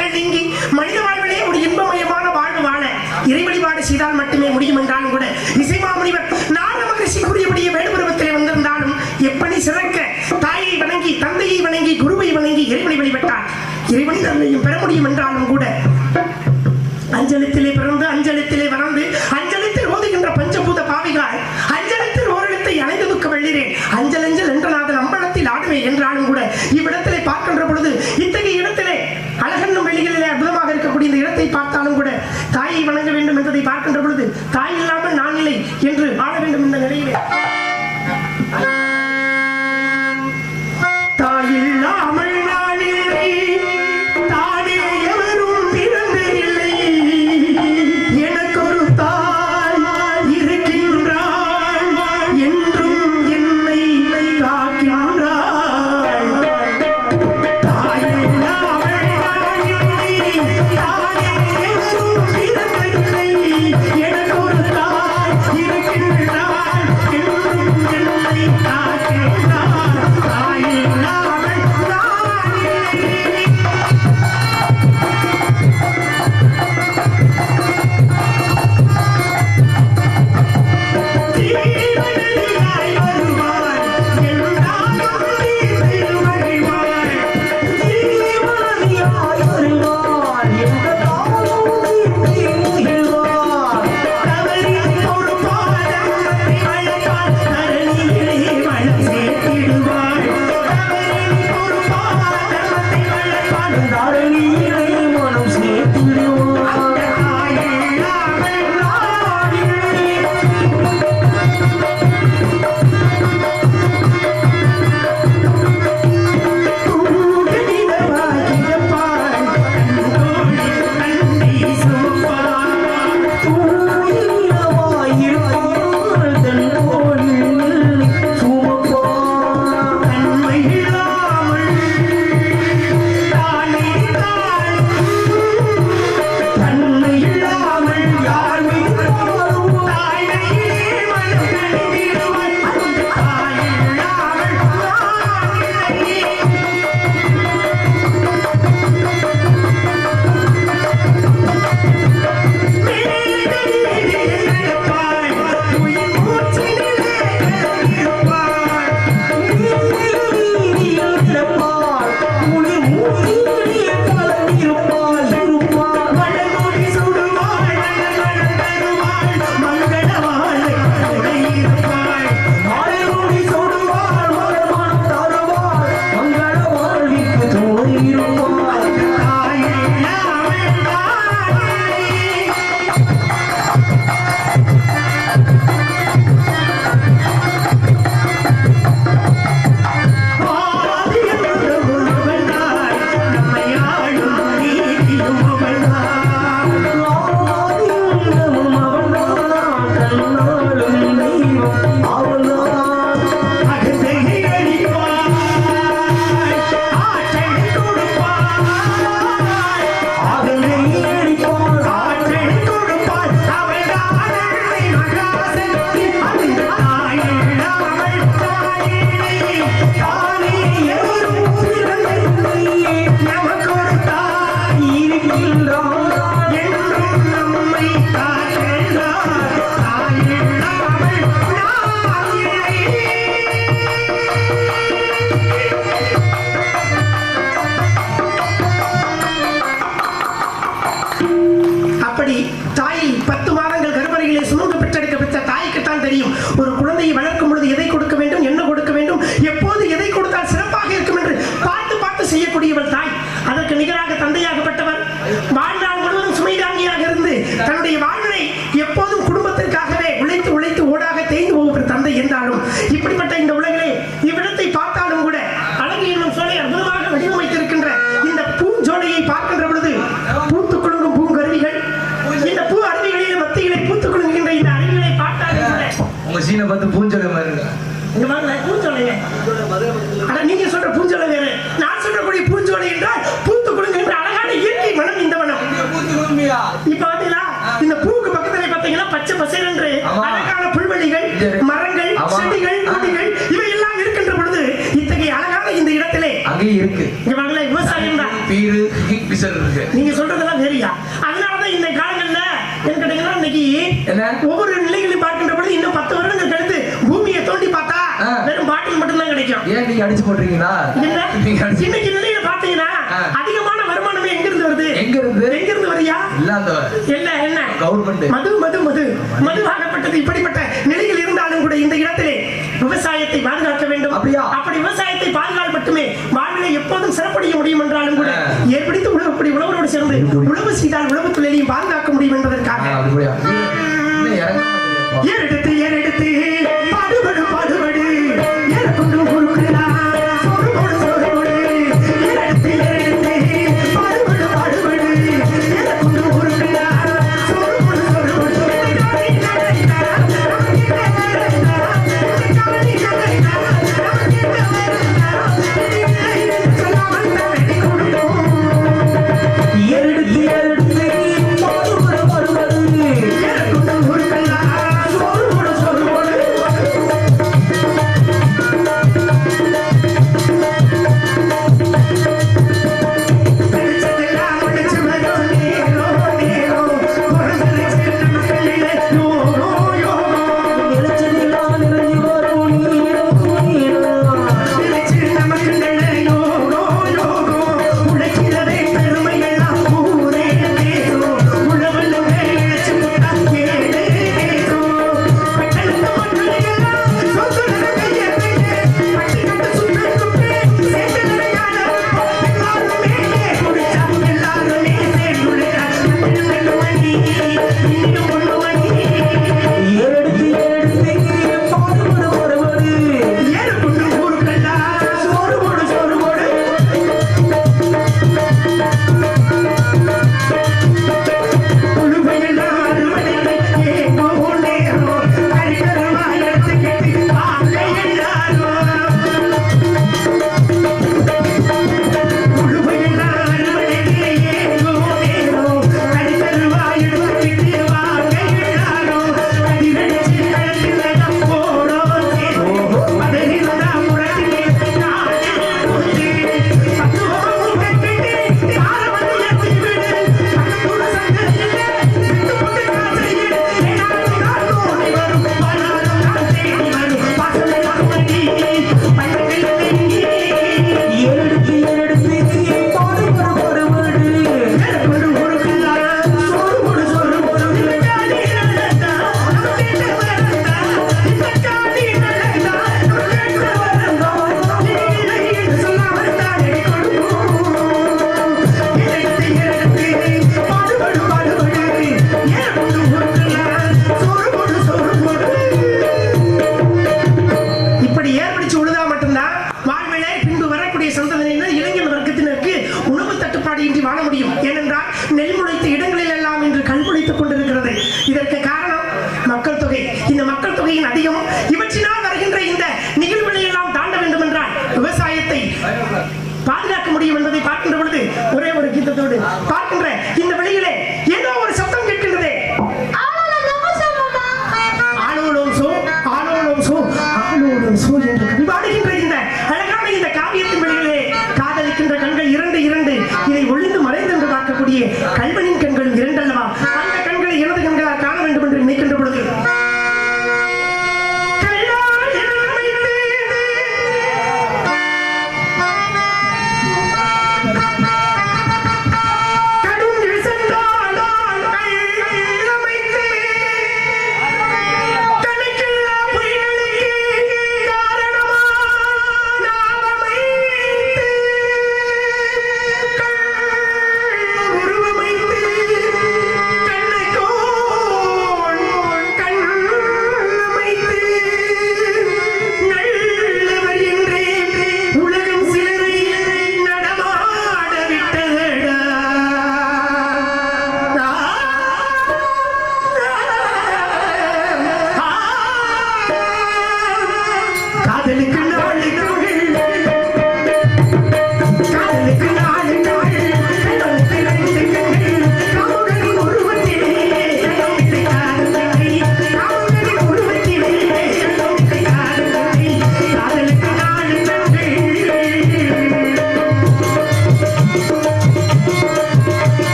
துன்பங்கள் நீங்கி மனித வாழ்விலே ஒரு இன்பமயமான வாழ்வு வாழ இறை வழிபாடு செய்தால் மட்டுமே முடியும் என்றாலும் கூட இசைமா முனிவர் நாரத மகரிஷி கூறியபடியே வேடுபருவத்திலே வந்திருந்தாலும் எப்படி சிறக்க தாயை வணங்கி தந்தையை வணங்கி குருவை வணங்கி இறைவனை வழிபட்டார்? இறைவனை தந்தையும் பெற முடியும் என்றாலும் கூட அஞ்சலத்திலே பிறந்து அஞ்சலத்திலே அட நீங்க சொல்ற பூஞ்சோலை வேற. நான் சொல்றக்கூடிய பூஞ்சோலை என்றால் பூத்து கொடுக்கின்ற அழகான இயற்கை மனம் இந்த மனம். இப்ப பாத்தீங்களா? இந்த பூக்கு பக்கத்துல பாத்தீங்கன்னா பச்சை பசை என்று அழகான புல்வெளிகள் மரங்கள் செடிகள் கொடிகள் இவை எல்லாம் இருக்கின்ற பொழுது இத்தகைய அழகான இந்த இடத்திலே அங்கே இருக்கு. விவசாயம் தான். நீங்க சொல்றதெல்லாம் தெரியா அதனாலதான் இந்த காலங்கள்ல என்ன கேட்டீங்கன்னா இன்னைக்கு ஒவ்வொரு அடிக்கும் ஏன் நீங்க அடிச்சு போடுறீங்களா இன்னைக்கு நிலையில பாத்தீங்கன்னா அதிகமான வருமானமே எங்க இருந்து வருது? எங்க இருந்து எங்க இருந்து வரியா? இல்லாத என்ன என்ன? கவர்மெண்ட் மது மது மது. மதுவாகப்பட்டது இப்படிப்பட்ட நிலையில் இருந்தாலும் கூட இந்த இடத்திலே விவசாயத்தை பாதுகாக்க வேண்டும். அப்படியா? அப்படி விவசாயத்தை பாதுகாக்க மட்டுமே வாழ்விலை எப்போதும் சிறப்படைய முடியும் என்றாலும் கூட ஏற்பிடித்து உழவு அப்படி உழவரோடு சேர்ந்து உழவு செய்தால் உழவு தொழிலையும் பாதுகாக்க முடியும் என்பதற்காக. ஏறெடுத்து ஏறெடுத்து. பாடுபடும் பாடுபடும்.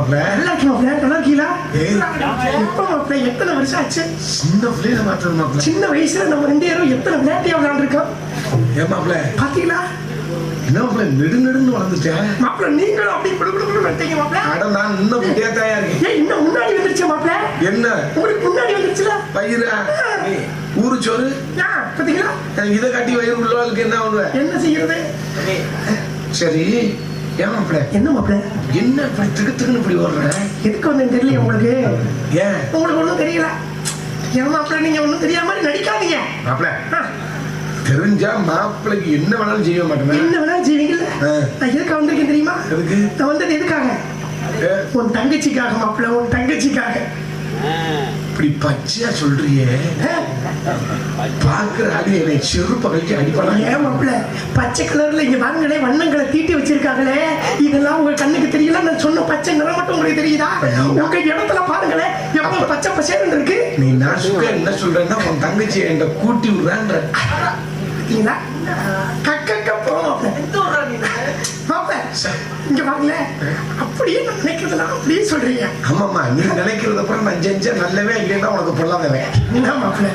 மாப்பிள்ள நல்லா இருக்கீங்க மாப்பிள்ள நல்லா இருக்கீங்களா? ஏய். எப்ப மாப்பிள்ள எத்தனை வருஷம் ஆச்சு? சின்ன மாத்திரம் மாப்பிள்ள சின்ன வயசுல நம்ம ரெண்டு பேரும் எத்தனை விளையாட்டியா விளையாண்டுருக்கோம் ஏன் மாப்பிள்ள பாத்தீங்களா? என்ன மாப்பிள்ள நெடு நெடுன்னு வளர்ந்துட்டேன் மாப்பிள்ள நீங்களும் அப்படி குடு குடு குடு வந்துட்டீங்க மாப்பிள்ள அட நான் இன்னும் குட்டியா தாயா இருக்கேன். ஏன் இன்னும் முன்னாடி வந்துருச்சு மாப்பிள்ள என்ன? உங்களுக்கு முன்னாடி வந்துருச்சுல. பயிரா? ஊரு சோறு? பாத்தீங்களா? இதை கட்டி வயிறு உள்ளவளுக்கு என்ன பண்ணுவேன் என்ன செய்யறது? சரி. ஏன் மாப்பிள்ள என்ன மாப்பிள்ள என்ன இப்படி திக்கு திக்குன்னு இப்படி ஓடுற? எதுக்கு வந்தேன் தெரியல உங்களுக்கு? ஏன்? உங்களுக்கு ஒண்ணும் தெரியல. ஏன் மாப்பிள்ள நீங்க ஒண்ணும் தெரியாம மாதிரி நடிக்காதீங்க. மாப்பிள்ள ஆ, தெரிஞ்சா மாப்பிள்ளைக்கு என்ன வேணாலும் செய்ய மாட்டேன் என்ன வேணா செய்வீங்கல்ல. நான் எதுக்காக வந்திருக்கேன் தெரியுமா? எதுக்கு? நான் வந்தது எதுக்காக? உன் தங்கச்சிக்காக மாப்பிள்ள உன் தங்கச்சிக்காக. இப்படி பச்சையா சொல்றியே? பாக்குற ஆளு என்னை செருப்ப கழிச்சு அடிப்படா ஏன் மாப்பிள்ள பச்சை கலர்ல இங்க வாங்களே வண்ணங்களை தீட்டி வச்சிருக்காங்களே. இதெல்லாம் உங்க கண்ணுக்கு தெரியல நான் சொன்ன பச்சை நிறம் மட்டும் உங்களுக்கு தெரியுதா? உங்க இடத்துல பாருங்களேன் எவ்வளவு பச்சை பசேன்னு இருக்கு? நீ நான் சுக்க என்ன சொல்றேன்னா உன் தங்கச்சி என்கிட்ட கூட்டி விடுறான்ற. கக்க போ மாப்பிள்ள மாப்பிள்ள இங்க வாங்கல அப்படியே நான் நினைக்கிறதெல்லாம் அப்படியே சொல்றீங்க. ஆமாம்மா நீ நினைக்கிறது அப்புறம் நான் செஞ்ச நல்லவே இல்லைன்னா உனக்கு பொல்லாதவன் என்ன மாப்பிள்ள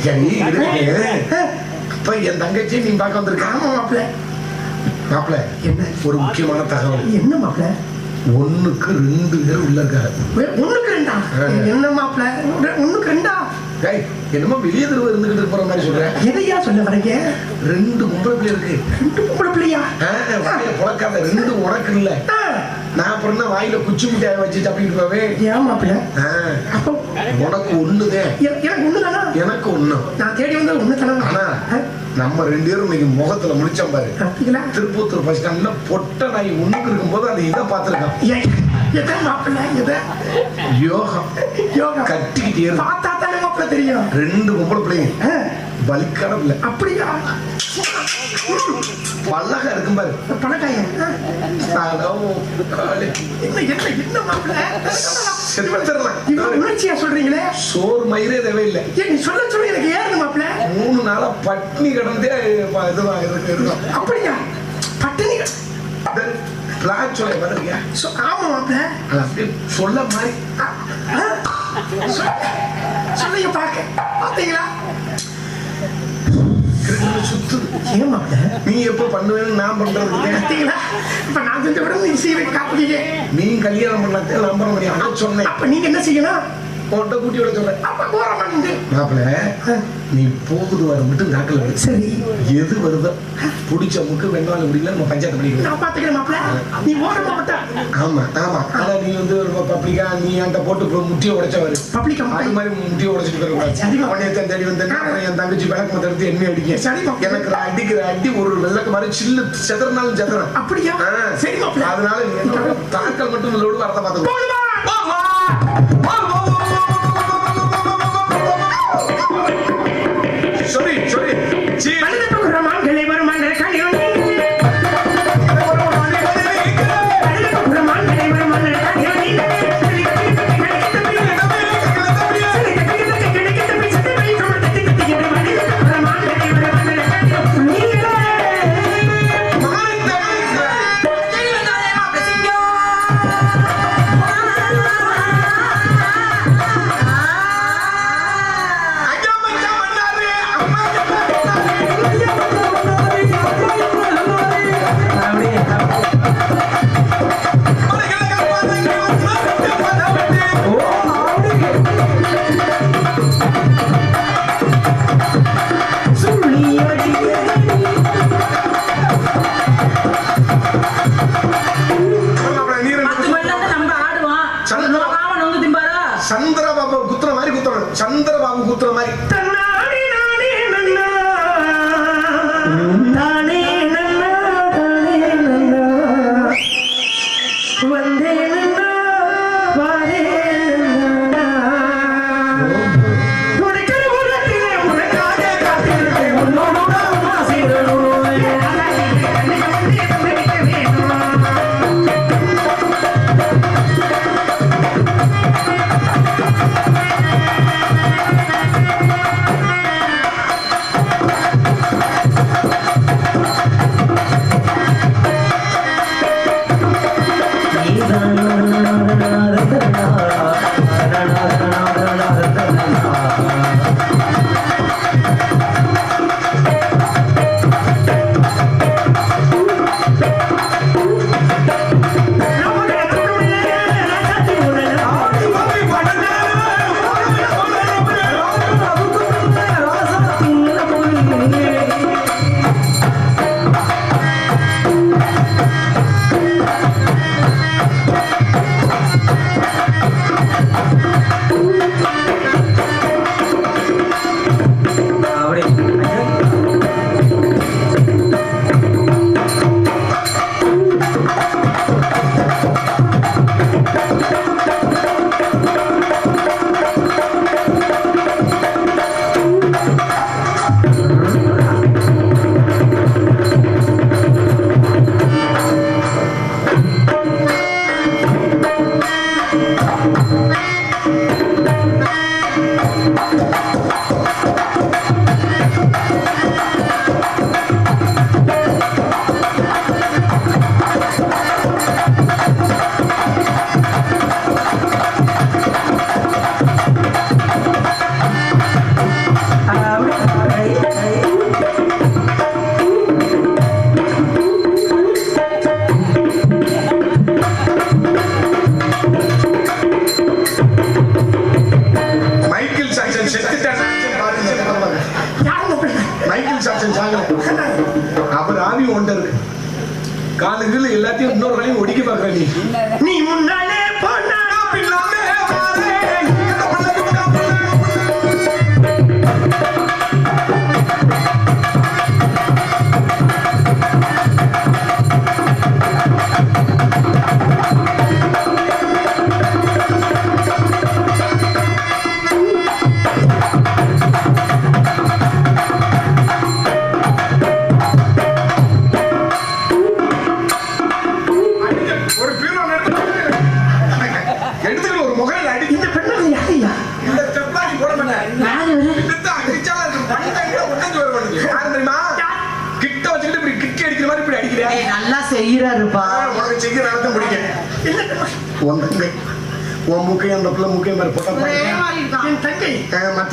சரி இருக்கு என் தங்கச்சி நீ பார்க்க வந்திருக்க. ஆமா மாப்பிள்ள மாப்பிள்ள என்ன? ஒரு முக்கியமான தகவல். என்ன மாப்பிள்ள ஒண்ணுக்கு ரெண்டு பேர் உள்ள இருக்காரு ஒண்ணுக்கு ரெண்டா? என்ன மாப்பிள்ள ஒண்ணு- ஒண்ணுக்கு ரெண்டா? டேய், என்னமோ வெளியே திரும்ப இருந்துகிட்டு போற மாதிரி சொல்றேன் எதையா சொல்ல வரீங்க ரெண்டு பொம்பளை பிள்ளை இருக்கு. ரெண்டு பொம்பளை பிள்ளையா? வாயில புழக்காத ரெண்டு உனக்கு இல்ல நான் அப்புறம் என்ன வாயில குச்சி மிட்டாய் வச்சு தப்பிட்டு போவேன் ஏன் மாப்பிள்ள? உனக்கு ஒண்ணுதே. எனக்கு ஒண்ணுதானா? எனக்கு ஒண்ணு. நான் தேடி வந்தது ஒண்ணு தானே ஆனா நம்ம ரெண்டு பேரும் இன்னைக்கு முகத்துல முடிச்சோம் பாரு. திருப்பூத்தூர் பஸ் ஸ்டாண்ட்ல பொட்ட நாய் ஒண்ணுக்கு இருக்கும்போது அந்த இதை பார்த்திருக்கான். எதை மாப்பிள்ள எதை? யோகம். யோகா கட்டிக்கிட்டே பார்த்தா தானே மாப்பிள்ள தெரியும். ரெண்டு பொம்பளை பிள்ளைங்க. வலிக்கான பிள்ளை அப்படியா? பல்லகா இருக்கும் பாரு. பணக்காயன். என்ன என்ன என்ன மாப்பிள்ள? உணர்ச்சியா சொல்றீங்களே? சோறு மயிரே தேவையில்லை. நீ சொல்ல சொல்ல எனக்கு ஏறுது மாப்பிள்ள? மூணு நாளா பட்னி கிடந்தே ப- இதுவா இருக்கு அப்படியா? பட்டினி பிளாக் சொல்ல பாருங்க சொ- ஆமா மாப்பிள்ள அது அப்படியே சொல்ல மாதிரி சொல்லுங்க பாக்க பாத்தீங்களா? கிறுக்குன்னு சுத்துது ஏன் மாப்பிள்ள நீ எப்போ பண்ணுவேன்னு நான் பண்றதுக்கு பாத்தீங்களா? இப்ப நான் செஞ்ச விட நீங்க சீக்கிரம் காப்பீங்க நீ கல்யாணம் பண்ணாதே அதான் சொன்னேன். அப்ப நீங்க என்ன செய்யணும்? உன்கிட்ட கூட்டி விட சொல்றேன் மாப்பிள்ள நீ போகுது வர மட்டும் நாக்கில் சரி. எது வருதோ பிடிச்ச முக்கு வெங்காயம் முடியல நம்ம பஞ்சாயத்து பண்ணிக்கலாம் நான் பாத்துக்கிறேன் மாப்பிள்ள நீ ஓரமா மாட்டா ஆமா ஆமா. ஆனா நீ வந்து பப்ளிக்கா நீ அந்த போட்டு முட்டியை உடைச்சவரு. பப்ளிக்கா அது மாதிரி முட்டியை உடைச்சிட்டு போயிடக்கூடாது சரிம்மா. உடனே தேடி வந்தேன் அப்புறம் என் தங்கச்சி விளக்கு மத்த எடுத்து என்ன அடிக்க. சரிம்மா. எனக்கு அடிக்கிற அடி ஒரு வெள்ளக்கு மாதிரி சில்லு செதறனாலும் செதறேன். அப்படியா. சரி அதனால தாக்கல் மட்டும் லோடு வரத பார்த்துக்கோ. छोड़े छोड़े पहले तो रहमान गले पर वंदे वारे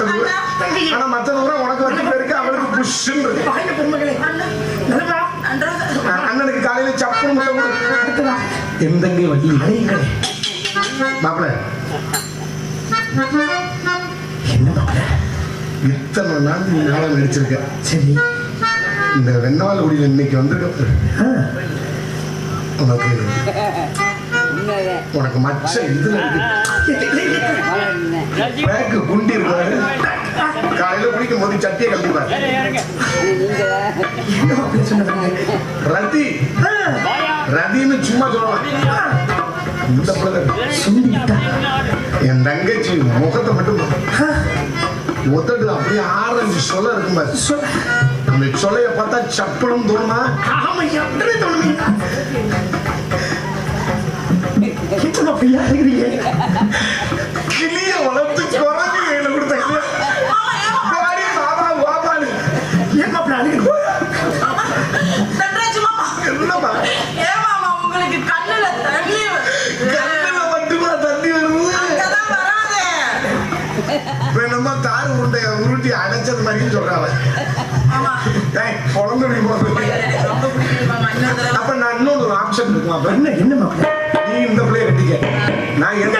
பூரா- ஆனா மத்தது பூரா உனக்கு வச்சு பேருக்கு அவளுக்கு புஷ்ஷுன்னு இருக்கு. அண்ணனுக்கு காலையில சப்புன்னு முட்டை கொடு. அடுத்ததா என் தங்கை வள்ளி. அழையுங்களே மாப்பிளை, என்ன மாப்பிள்ள இத்தனை நாள் நீ நாடகம் நடிச்சிருக்க. சரி. இந்த வெண்ணவால் குடியில் இன்னைக்கு வந்திருக்க உனக்கு உனக்கு மச்ச இதுல இருக்கு. பேக்கு குண்டி இருக்காரு காலையில குடிக்கும் போது சட்டியை கட்டிப்பார் என்ன மாப்பிள்ள சொன்னவங்க ரதி. ரதின்னு சும்மா சொல்லலாம் இந்த சுண்டிட்டா என் தங்கச்சி முகத்தை மட்டும். உதடு அப்படியே ஆரஞ்சு சொல்ல இருக்கும் பாரு. அந்த சொல்லைய பார்த்தா சப்பலும் தோணுமா? தோணுமையா? என்ன மாப்பிள்ளையா இருக்கிறீங்க கிளிய வளர்த்து குரங்கு கையில கொடுத்த கிளிய வாடி மாமா வாமான்னு ஏன் மாப்பிள்ள அழுகுது என்னம்மா கண்ணுல மட்டுமா தண்ணி வருது இப்ப என்னமோ தார் உருண்டைய உருட்டி அடைச்சது மாதிரியும் சொல்றாங்க. குழந்தை. அப்ப நான் இன்னொரு ஆப்ஷன் இருக்குமா அப்ப என்ன என்ன மாப்பிள்ள? நீ இந்த பிள்ளைய கட்டிக்க. நான் என்ன